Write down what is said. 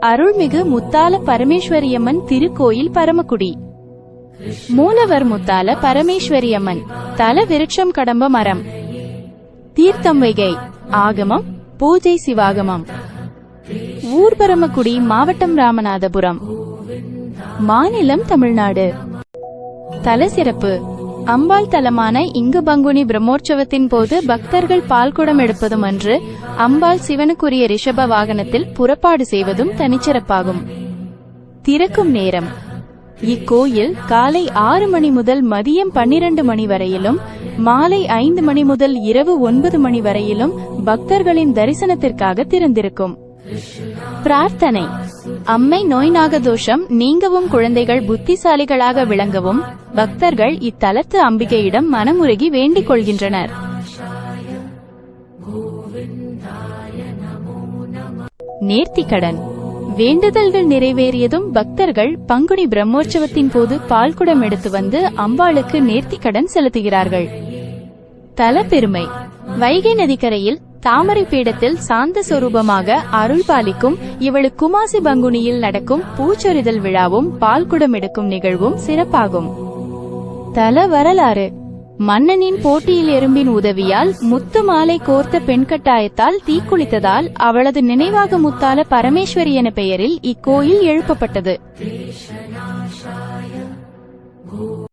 அருள்மிகு முத்தால பரமேஸ்வரியம்மன் திருக்கோயில் பரமக்குடி. மூலவர் முத்தால பரமேஸ்வரியம்மன் தல விருட்சம் கடம்ப மரம். தீர்த்தம் வைகை ஆகமம் பூஜை சிவாகமம். ஊர்பரமக்குடி மாவட்டம் ராமநாதபுரம். மாநிலம் தமிழ்நாடு. தல சிறப்பு அம்பாள் தலமான இங்கு பங்குனி பிரம்மோற்சவத்தின் போது பக்தர்கள் பால்குடம் எடுப்பதும் அன்று அம்பாள் சிவனுக்குரிய ரிஷப வாகனத்தில் புறப்பாடு செய்வதும் தனிச்சிறப்பாகும். திறக்கும் நேரம். இக்கோயில் காலை ஆறு மணி முதல் மதியம் பன்னிரண்டு மணி வரையிலும் மாலை ஐந்து மணி முதல் இரவு ஒன்பது மணி வரையிலும் பக்தர்களின் தரிசனத்திற்காக திறந்திருக்கும். பிரார்த்தனை. அம்மை நோய் நாகதோஷம் நீங்கவும் குழந்தைகள் புத்திசாலிகளாக விளங்கவும் பக்தர்கள் இத்தலத்து அம்பிகையிடம் மனமுருகி வேண்டிக் கொள்கின்றனர். நேர்த்திக்கடன். வேண்டுதல்கள் நிறைவேறியதும் பக்தர்கள் பங்குனி பிரம்மோற்சவத்தின் போது பால்குடம் எடுத்து வந்து அம்பாளுக்கு நேர்த்திக்கடன் செலுத்துகிறார்கள். தல பெருமை வைகை நதிக்கரையில் தாமரை பீடத்தில் சாந்த சொரூபமாக அருள் பாலிக்கும் இவளு குமாசி பங்குனியில் நடக்கும் பூச்சொரிதல் விழாவும் பால்குடம் எடுக்கும் நிகழ்வும் சிறப்பாகும். தல வரலாறு. மன்னனின் போட்டியில் எறும்பின் உதவியால் முத்து மாலை கோர்த்த பெண்கட்டாயத்தால் தீக்குளித்ததால் அவளது நினைவாக முத்தால பரமேஸ்வரி என பெயரில் இக்கோயில் எழுப்பப்பட்டது.